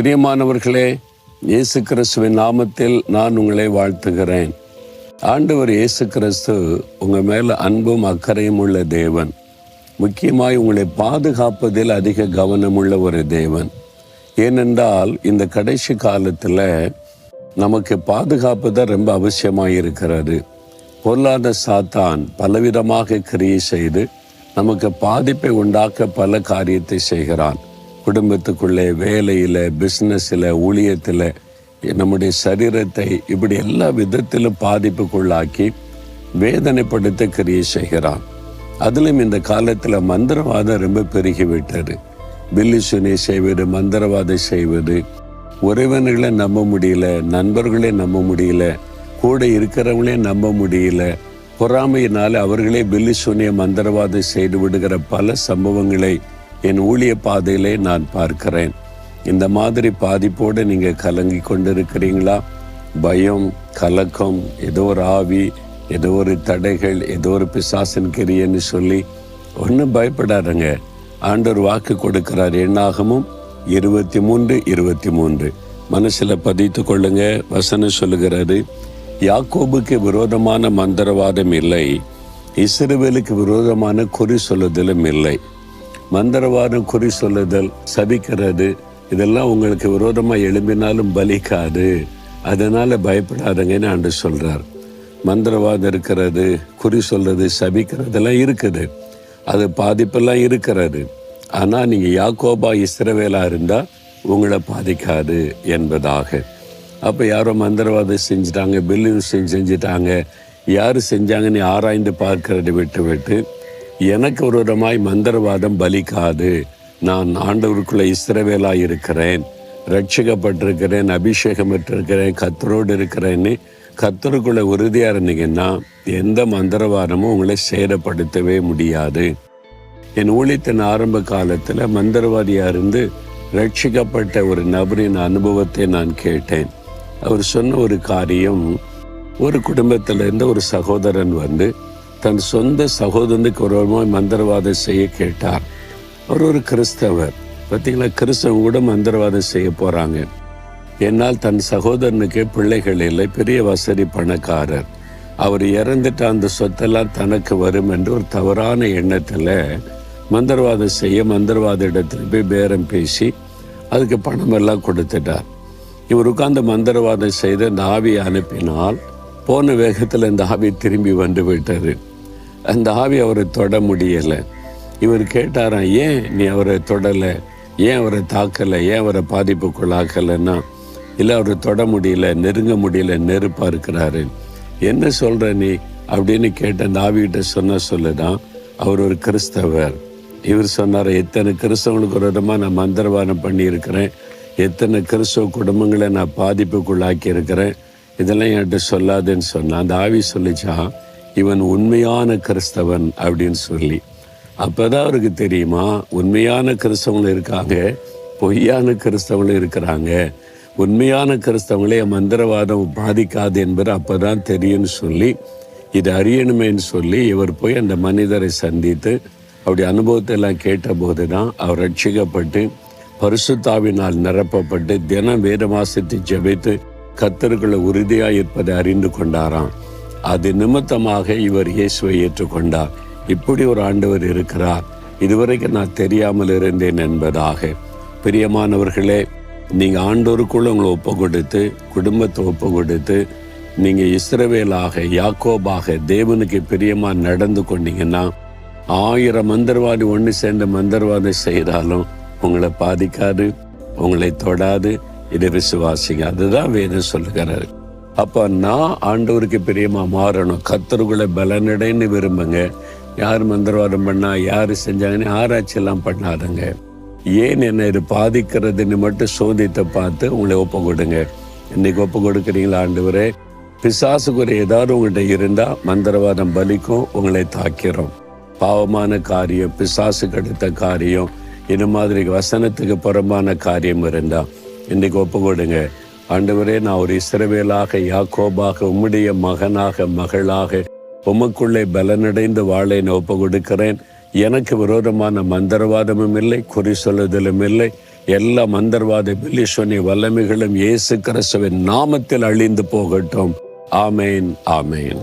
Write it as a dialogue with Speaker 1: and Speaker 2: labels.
Speaker 1: பிரியமானவர்களே இயேசு கிறிஸ்துவின் நாமத்தில் நான் உங்களை வாழ்த்துகிறேன். ஆண்டவர் இயேசு கிறிஸ்து உங்கள் மேலே அன்பும் அக்கறையும் உள்ள தேவன். முக்கியமாய் உங்களை பாதுகாப்பதில் அதிக கவனமுள்ள ஒரு தேவன். ஏனென்றால் இந்த கடைசி காலத்தில் நமக்கு பாதுகாப்பு தான் ரொம்ப அவசியமாக இருக்கிறது. பொருளாதார சாத்தான் பலவிதமாக கிரியை செய்து நமக்கு பாதிப்பை உண்டாக்க பல காரியத்தை செய்கிறான். குடும்பத்துக்குள்ளே வேலையில் பிஸ்னஸில் ஊழியத்தில் நம்முடைய சரீரத்தை இப்படி எல்லா விதத்திலும் பாதிப்புக்குள்ளாக்கி வேதனைப்படுத்த கிரியை செய்கிறான். அதிலும் இந்த காலத்தில் மந்திரவாதம் ரொம்ப பெருகிவிட்டது. பில்லிசுனை செய்வது மந்திரவாதம் செய்வது உறவினர்களை நம்ப முடியல நண்பர்களே நம்ப முடியல கூட இருக்கிறவங்களே நம்ப முடியல பொறாமையினால் அவர்களே பில்லி சுனிய மந்திரவாதம் செய்து விடுகிற பல சம்பவங்களை என் ஊழிய பாதையிலே நான் பார்க்கிறேன். இந்த மாதிரி பாதிப்போடு நீங்கள் கலங்கி கொண்டிருக்கிறீங்களா? பயம் கலக்கம் ஏதோ ஒரு ஆவி ஏதோ ஒரு தடைகள் ஏதோ ஒரு பிசாசன் கிரியன்னு சொல்லி ஒன்றும் பயப்படாருங்க ஆண்டவர் வாக்கு கொடுக்கிறார். எண்ணாகமும் இருபத்தி மூன்று இருபத்தி மூன்று மனசில் பதித்து கொள்ளுங்க. வசனம் சொல்லுகிறது யாக்கோபுக்கு விரோதமான மந்திரவாதம் இல்லை இஸ்ரவேலுக்கு விரோதமான குறி சொல்லுதலும் இல்லை. மந்திரவாதம் குறி சொல்லுதல் சபிக்கிறது இதெல்லாம் உங்களுக்கு விரோதமாக எழும்பினாலும் பலிக்காது. அதனால பயப்படாதங்கன்னு ஆண்டு சொல்றார். மந்திரவாதம் இருக்கிறது குறி சொல்றது சபிக்கிறதெல்லாம் இருக்குது. அது பாதிப்பெல்லாம் இருக்கிறது. ஆனால் நீங்கள் யாக்கோபா இஸ்ரவேலா இருந்தால் உங்களை பாதிக்காது என்பதாக. அப்போ யாரோ மந்திரவாதம் செஞ்சுட்டாங்க பில்லிங் செஞ்சுட்டாங்க யார் செஞ்சாங்கன்னு ஆராய்ந்து பார்க்கறதை விட்டு விட்டு எனக்கு ஒருவரமாய் மந்திரவாதம் பலிக்காது. நான் ஆண்டவருக்குள்ளே இஸ்ரவேலா இருக்கிறேன். ரட்சிக்கப்பட்டிருக்கிறேன் அபிஷேகம் பெற்றிருக்கிறேன் கத்தரோடு இருக்கிறேன்னு கத்தருக்குள்ளே உறுதியாக இருந்தீங்கன்னா எந்த மந்திரவாதமும் உங்களை சேதப்படுத்தவே முடியாது. என் ஊழியத்தின் ஆரம்ப காலத்தில் மந்திரவாதியாக இருந்து ரட்சிக்கப்பட்ட ஒரு நபரின் அனுபவத்தை நான் கேட்டேன். அவர் சொன்ன ஒரு காரியம் ஒரு குடும்பத்திலிருந்து ஒரு சகோதரன் வந்து தன் சொந்த சகோதரனுக்கு ஒரு மந்திரவாதம் செய்ய கேட்டார். அவர் ஒரு கிறிஸ்தவர். பார்த்தீங்களா? கிறிஸ்தவன் கூட மந்திரவாதம் செய்ய போகிறாங்க என்னால் தன் சகோதரனுக்கு பிள்ளைகள் இல்லை. பெரிய வசதி பணக்காரர். அவர் இறந்துட்டு அந்த சொத்தெல்லாம் தனக்கு வரும் என்று ஒரு தவறான எண்ணத்தில் மந்திரவாதம் செய்ய மந்திரவாத இடத்துல போய் பேரம் பேசி அதுக்கு பணமெல்லாம் கொடுத்துட்டார். இவர் உட்கார்ந்து மந்திரவாதம் செய்து அந்த ஆவியை அனுப்பினால் போன வேகத்தில் இந்த ஆவி திரும்பி வந்து விட்டது. அந்த ஆவி அவரை தொட முடியலை. இவர் கேட்டாராம் ஏன் நீ அவரை தொடலை? ஏன் அவரை தாக்கலை? ஏன் அவரை பாதிப்புக்குள்ளாக்கலைன்னா? இல்லை அவரை தொட முடியல நெருங்க முடியல நெருப்பாக இருக்கிறாரு. என்ன சொல்கிற நீ? அப்படின்னு கேட்ட அந்த ஆவிகிட்ட சொன்ன சொல்லுதான் அவர் ஒரு கிறிஸ்தவர். இவர் சொன்னார் எத்தனை கிறிஸ்தவங்களுக்கு ஒரு விதமாக நான் மந்திரவாதம் பண்ணியிருக்கிறேன். எத்தனை கிறிஸ்தவ குடும்பங்களை நான் பாதிப்புக்குள்ளாக்கி இருக்கிறேன் இதெல்லாம் என்கிட்ட சொல்லாதுன்னு சொன்னான். அந்த ஆவி சொல்லிச்சான் இவன் உண்மையான கிறிஸ்தவன் அப்படின்னு சொல்லி. அப்பதான் அவருக்கு தெரியுமா உண்மையான கிறிஸ்தவங்களும் இருக்காங்க பொய்யான கிறிஸ்தவங்களும் இருக்கிறாங்க. உண்மையான கிறிஸ்தவங்களே மந்திரவாதம் பாதிக்காது என்பது அப்பதான் தெரியும்னு சொல்லி இது அறியணுமேன்னு சொல்லி இவர் போய் அந்த மனிதரை சந்தித்து அவருடைய அனுபவத்தை எல்லாம் கேட்டபோது தான் அவர் ரட்சிக்கப்பட்டு பரிசுத்தாவினால் நிரப்பப்பட்டு தினம் வேதமாசத்தை ஜெபித்து கத்தருக்குள்ள உறுதியாக இருப்பதை அறிந்து கொண்டாராம். அது நிமித்தமாக இவர் இயேசுவை ஏற்றுக்கொண்டார். இப்படி ஒரு ஆண்டவர் இருக்கிறார். இதுவரைக்கும் நான் தெரியாமல் இருந்தேன் என்பதாக. பிரியமானவர்களே நீங்கள் ஆண்டோருக்குள்ள உங்களை ஒப்பு கொடுத்து குடும்பத்தை ஒப்பு கொடுத்து நீங்கள் இஸ்ரவேலாக யாக்கோபாக தேவனுக்கு பிரியமாக நடந்து கொண்டீங்கன்னா ஆயிரம் மந்திரவாதி ஒன்று சேர்ந்த மந்திரவாதம் செய்தாலும் உங்களை பாதிக்காது உங்களை தொடாது இதை விசுவாசிங்க. அதுதான் வேதம் சொல்லுகிறாரு அப்போ நான் ஆண்டவருக்கு பிரியமாக மாறணும். கத்தருக்குள்ளே பலனடைன்னு விரும்புங்க. யார் மந்திரவாதம் பண்ணா யார் செஞ்சாங்கன்னு ஆராய்ச்சியெல்லாம் பண்ணாதங்க. ஏன் என்ன இது பாதிக்கிறதுன்னு மட்டும் சோதித்தை பார்த்து உங்களை ஒப்பு கொடுங்க. இன்னைக்கு ஒப்பு கொடுக்குறீங்களா ஆண்டவரே? பிசாசுக்குரிய ஏதாவது உங்கள்கிட்ட இருந்தால் மந்திரவாதம் பலிக்கும் உங்களை தாக்கிறோம். பாவமான காரியம் பிசாசு கடுத்த காரியம் இது மாதிரி வசனத்துக்கு புறம்பான காரியம் இருந்தால் இன்னைக்கு ஒப்பு கொடுங்க. ஆண்டவரே நான் ஒரு இஸ்ரவேலாக யாக்கோபாக உம்முடைய மகனாக மகளாக உமக்குள்ளே பலனடைந்து வாழை நான் ஒப்பு கொடுக்கிறேன் எனக்கு விரோதமான மந்திரவாதமும் இல்லை குறி சொல்லுதலும் இல்லை. எல்லா மந்தர்வாத பிலிஸ்வனி வல்லமைகளும் இயேசு கிறிஸ்துவின் நாமத்தில் அழிந்து போகட்டும். ஆமேன் ஆமேன்.